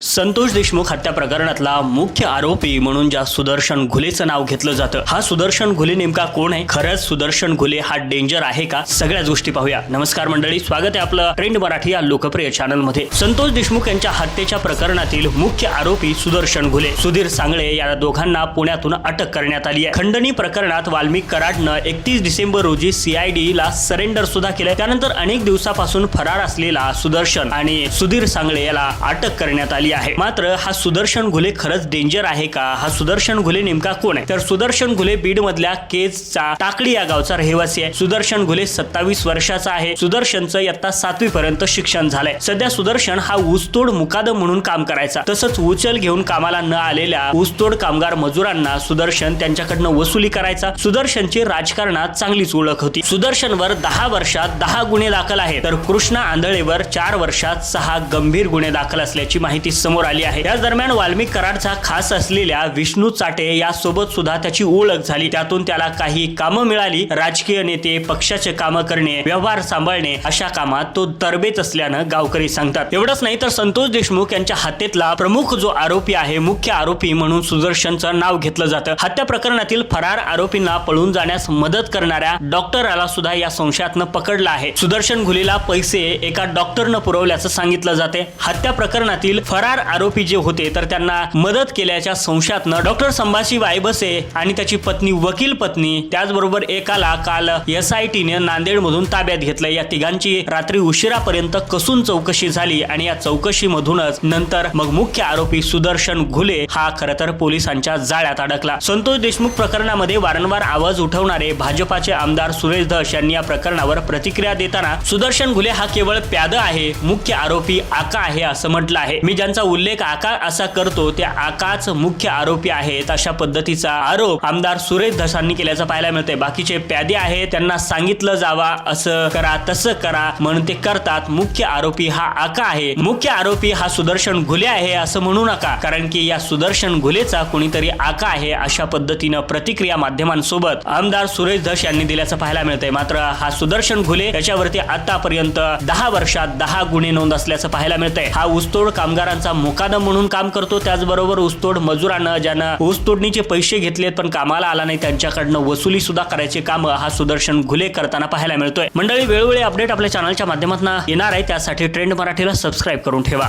संतोष देशमुख हत्या प्रकरणातला मुख्य आरोपी म्हणून ज्या सुदर्शन घुलेचं नाव घेतलं जातं हा सुदर्शन घुले नेमका कोण आहे? खरंच सुदर्शन घुले हा डेंजर आहे का? सगळ्याच गोष्टी पाहूया. नमस्कार मंडळी स्वागत आहे आपलं ट्रेंड मराठी या लोकप्रिय चॅनलमध्ये संतोष देशमुख यांच्या हत्येच्या प्रकरणातील मुख्य आरोपी सुदर्शन घुले. सुधीर सांगळे या दोघांना पुण्यातून अटक करण्यात आली आहे. खंडणी प्रकरणात वाल्मिक कराडनं एकतीस डिसेंबर रोजी सीआयडी ला सरेंडर सुद्धा केलंय त्यानंतर अनेक दिवसापासून फरार असलेला सुदर्शन आणि सुधीर सांगळे याला अटक करण्यात आली आहे. मात्र हा सुदर्शन घुले खरंच डेंजर आहे का? हा सुदर्शन घुले नेमका कोण आहे? तर सुदर्शन घुले बीड मधल्या केजचा टाकडी या गावचा रहिवासी आहे. सुदर्शन घुले सत्तावीस वर्षाचा आहे. सुदर्शनचं इयत्ता सातवी पर्यंत शिक्षण झालंय. सध्या सुदर्शन हा ऊसतोड मुकादम म्हणून काम करायचा. तसंच उचल घेऊन कामाला न आलेल्या ऊसतोड कामगार मजुरांना सुदर्शन त्यांच्याकडनं वसुली करायचा. सुदर्शनची राजकारणात चांगलीच ओळख होती. सुदर्शनवर दहा वर्षात दहा गुन्हे दाखल आहेत. तर कृष्णा आंधळेवर चार वर्षात सहा गंभीर गुन्हे दाखल असल्याची माहिती समोर आली आहे. याच दरम्यान वाल्मिक कराडचा खास असलेल्या विष्णू चाटे यासोबत सुद्धा त्याची ओळख झाली. त्यातून त्याला काही कामं मिळाली. राजकीय नेते पक्षाचे कामं करणे व्यवहार सांभाळणे अशा कामात तो तरबेज असल्यानं गावकरी सांगतात. एवढंच नाही तर संतोष देशमुख यांच्या हत्येतला प्रमुख जो आरोपी आहे मुख्य आरोपी म्हणून सुदर्शनचं नाव घेतलं जातं. हत्या प्रकरणातील फरार आरोपींना पळून जाण्यास मदत करणाऱ्या डॉक्टराला सुद्धा या संशयातनं पकडलं आहे. सुदर्शन घुलीला पैसे एका डॉक्टरनं पुरवल्याचं सांगितलं जाते. हत्या प्रकरणातील फरार आरोपी जे होते तर त्यांना मदत केल्याच्या संशयातनं डॉक्टर संभाजी वायबसे आणि त्याची पत्नी वकील पत्नी त्याचबरोबर एकाला काल एस आय टीने नांदेड मधून ताब्यात घेतलं. या तिघांची रात्री उशिरापर्यंत कसून चौकशी झाली आणि या चौकशीमधूनच नंतर मग मुख्य आरोपी सुदर्शन घुले हा खरं तर पोलिसांच्या जाळ्यात अडकला. संतोष देशमुख प्रकरणामध्ये वारंवार आवाज उठवणारे भाजपाचे आमदार सुरेश धस यांनी या प्रकरणावर प्रतिक्रिया देताना सुदर्शन घुले हा केवळ प्याद आहे मुख्य आरोपी आका आहे असं म्हटलं आहे. मी ज्यांचा उल्लेख आका असा करतो ते आकाच मुख्य आरोपी आहेत. अशा पद्धतीचा आरोप आमदार सुरेश धसांनी केल्याचं पाहायला मिळतंय. बाकीचे प्यादे आहेत त्यांना सांगितलं जावा असं करा तसं करा म्हणून ते करतात. मुख्य आरोपी हा आका आहे. मुख्य आरोपी हा सुदर्शन घुले आहे असं म्हणू नका. कारण की या सुदर्शन घुलेचा कोणीतरी आका आहे अशा पद्धतीनं प्रतिक्रिया माध्यमांसोबत आमदार सुरेश धस यांनी दिल्याचं पाहायला मिळतंय. मात्र हा सुदर्शन घुले याच्यावरती आतापर्यंत दहा वर्षात दहा गुन्हे नोंद असल्याचं पाहायला मिळतंय. हा ऊसतोड कामगारांचा मुकादम म्हणून काम करतो त्याचबरोबर ऊसतोड मजुरांना ज्यानं ऊस तोडणीचे पैसे घेतलेत पण कामाला आला नाही त्यांच्याकडनं वसुली सुद्धा करायचे काम हा सुदर्शन घुले करताना पाहायला मिळतोय. मंडळी वेळोवेळी अपडेट आपल्या चॅनलच्या माध्यमातून येणार आहे त्यासाठी ट्रेंड मराठीला सबस्क्राईब करून ठेवा.